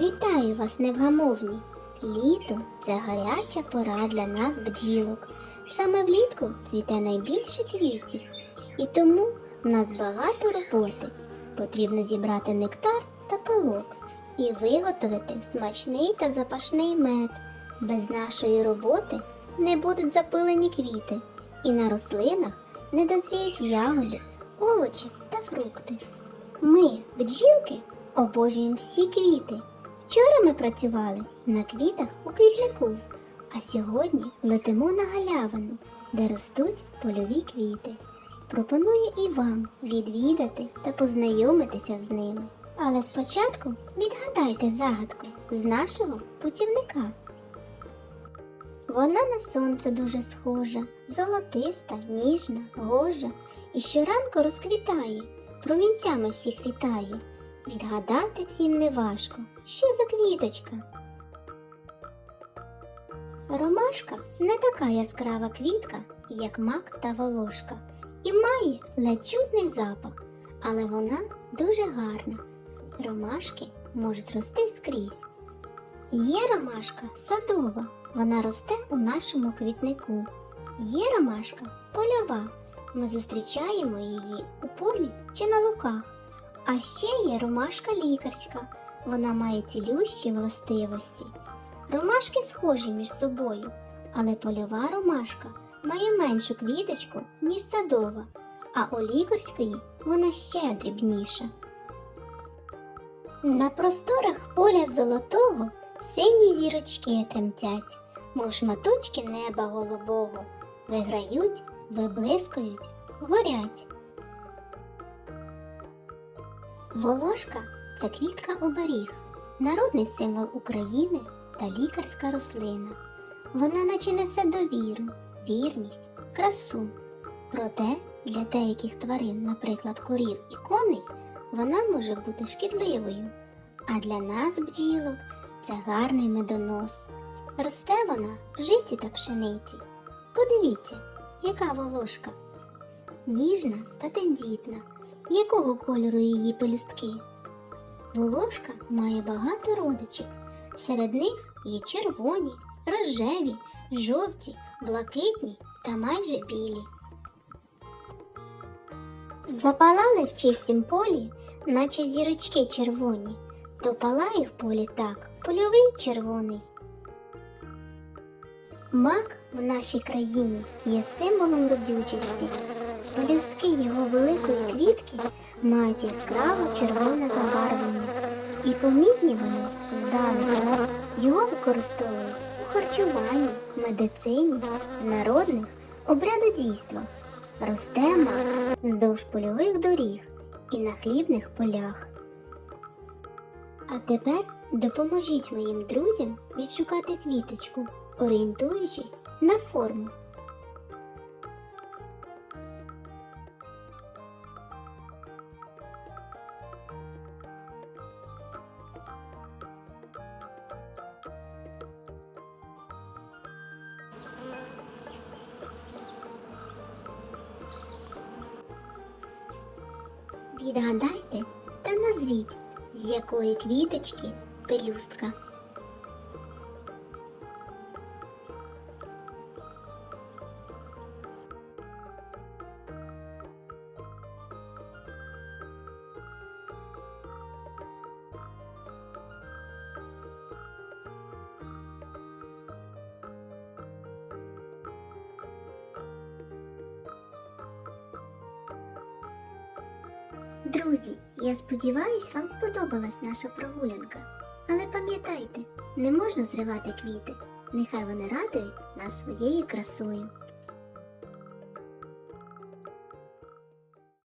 Вітаю вас, невгамовні! Літо це гаряча пора для нас бджілок. Саме влітку цвіте найбільше квітів, і тому в нас багато роботи. Потрібно зібрати нектар та пилок і виготовити смачний та запашний мед. Без нашої роботи не будуть запилені квіти, і на рослинах не дозріють ягоди, овочі та фрукти. Ми, бджілки, обожнюємо всі квіти. Вчора ми працювали на квітах у квітнику, а сьогодні летимо на галявину, де ростуть польові квіти. Пропоную і вам відвідати та познайомитися з ними. Але спочатку відгадайте загадку з нашого путівника. Вона на сонце дуже схожа, золотиста, ніжна, гожа, і щоранку розквітає, промінцями всіх вітає. Відгадати всім неважко, що за квіточка. Ромашка не така яскрава квітка, як мак та волошка, і має ледь чутний запах, але вона дуже гарна. Ромашки можуть рости скрізь. Є ромашка садова, вона росте у нашому квітнику. Є ромашка польова. Ми зустрічаємо її у полі чи на луках. А ще є ромашка лікарська. Вона має цілющі властивості. Ромашки схожі між собою, але польова ромашка має меншу квіточку, ніж садова, а у лікарської вона ще дрібніша. На просторах поля золотого сині зірочки тремтять, мов шматочки неба голубого, виграють, виблискують, горять. Волошка це квітка оберіг, народний символ України та лікарська рослина. Вона наче несе довіру, вірність, красу. Проте для деяких тварин, наприклад, корів і коней, вона може бути шкідливою. А для нас, бджілок, це гарний медонос. Росте вона в житті та пшениці. Подивіться, яка волошка. Ніжна та тендітна. Якого кольору її пелюстки? Волошка має багато родичів. Серед них є червоні, рожеві, жовті, блакитні та майже білі. Запалали в чистім полі, наче зірочки червоні, то палає в полі так, польовий червоний. Мак в нашій країні є символом родючості. Пелюстки його великої квітки мають яскраво червоне забарвлення, і помітні вони здалека. Його використовують у харчуванні, медицині, народних обрядодійствах. Росте мак вздовж польових доріг і на хлібних полях. А тепер допоможіть моїм друзям відшукати квіточку, орієнтуючись на форму. Відгадайте та назвіть, з якої квіточки пелюстка. Друзі, я сподіваюсь, вам сподобалась наша прогулянка. Але пам'ятайте, не можна зривати квіти. Нехай вони радують нас своєю красою.